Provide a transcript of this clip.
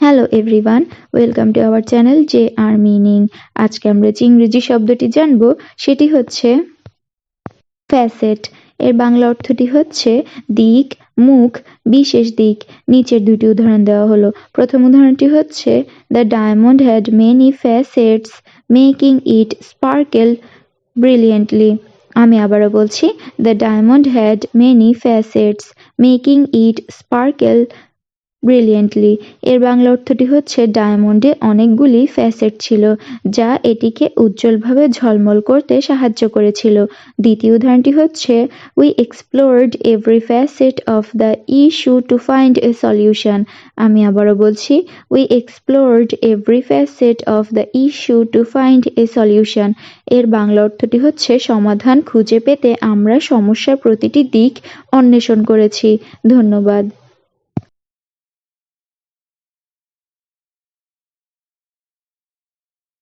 Hello everyone welcome to our channel J R meaning আজকে আমরা যে ইংরেজি শব্দটি জানব, সেটি হচ্ছে ফ্যাসেট এর বাংলা অর্থটি হচ্ছে দিক, মুখ, বিশেষ দিক। নিচের দুটি উদাহরণ দেওয়া হলো। প্রথম উদাহরণটি হচ্ছে the diamond had many facets making it sparkle brilliantly আমি আবারও বলছি the diamond had many facets making it sparkle brilliantly এর বাংলা অর্থটি হচ্ছে, ডায়মন্ডে অনেকগুলি ফ্যাসেট ছিল, যা এটিকে উজ্জ্বলভাবে ঝলমল করতে সাহায্য করেছিল। দ্বিতীয় উদাহরণটি হচ্ছে we explored every facet of the issue to find a solution আমি আবারও বলছি we explored every facet of the issue to find a solution এর বাংলা অর্থটি হচ্ছে, সমাধান খুঁজে পেতে আমরা সমস্যার প্রতিটি দিক অন্বেষণ করেছি। ধন্যবাদ।